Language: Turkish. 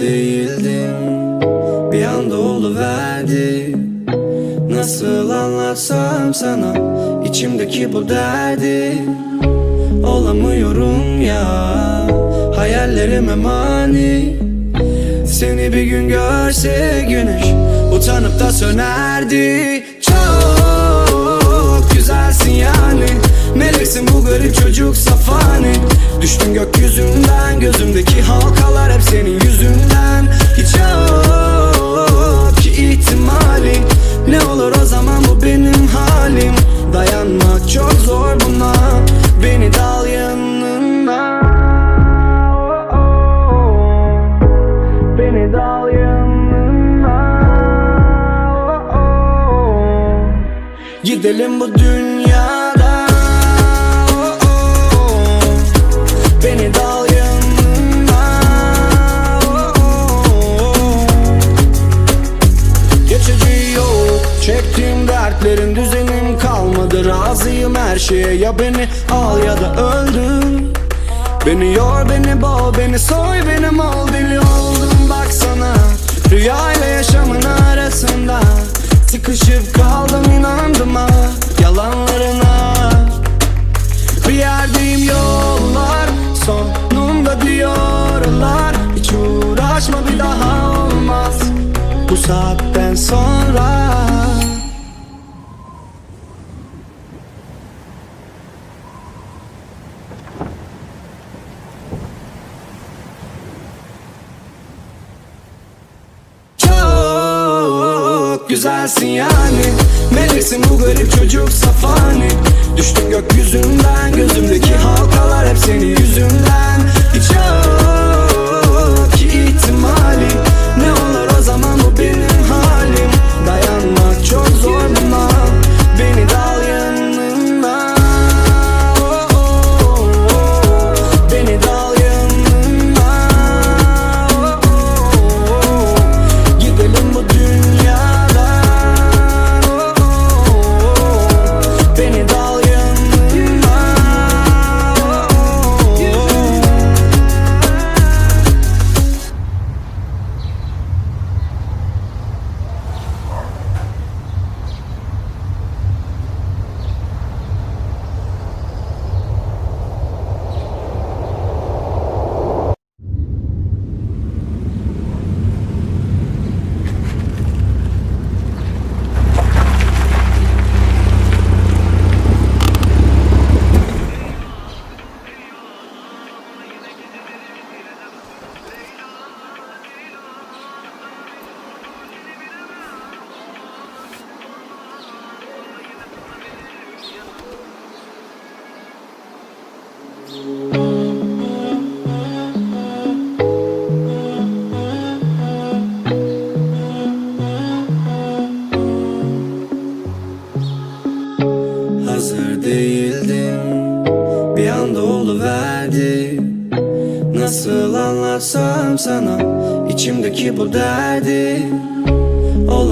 değildim. Bir anda oluverdi. Nasıl anlatsam sana? İçimdeki bu derdi. Olamıyorum ya. Hayallerime mani. Seni bir gün görse güneş Utanıp da sönerdi. Çok güzelsin yani. Meleksin bu garip çocuk safani. Düştün gökyüzünden gözümdeki halkalar hep senin Gidelim bu dünyada. Beni dal yanına. Geçici yok Çektiğim dertlerin düzenim kalmadı. Razıyım her şeye ya beni al ya da öldür. Beni yor beni boğ beni soy benim ol. Deli oldum baksana Rüya ile yaşamın arasında Sıkışıp kaldım inandım ha yalanlarına. Bir yerdeyim yollar sonunda diyorlar. Hiç uğraşma bir daha olmaz. Bu saatten sonra Çok güzelsin yani. Meleksin bu garip çocuk safani. Düştüm gökyüzünden Gözümdeki halkalar hep senin yüzünden Hazır değildim Bir anda oluverdi. Nasıl anlatsam sana içimdeki bu derdi. Olam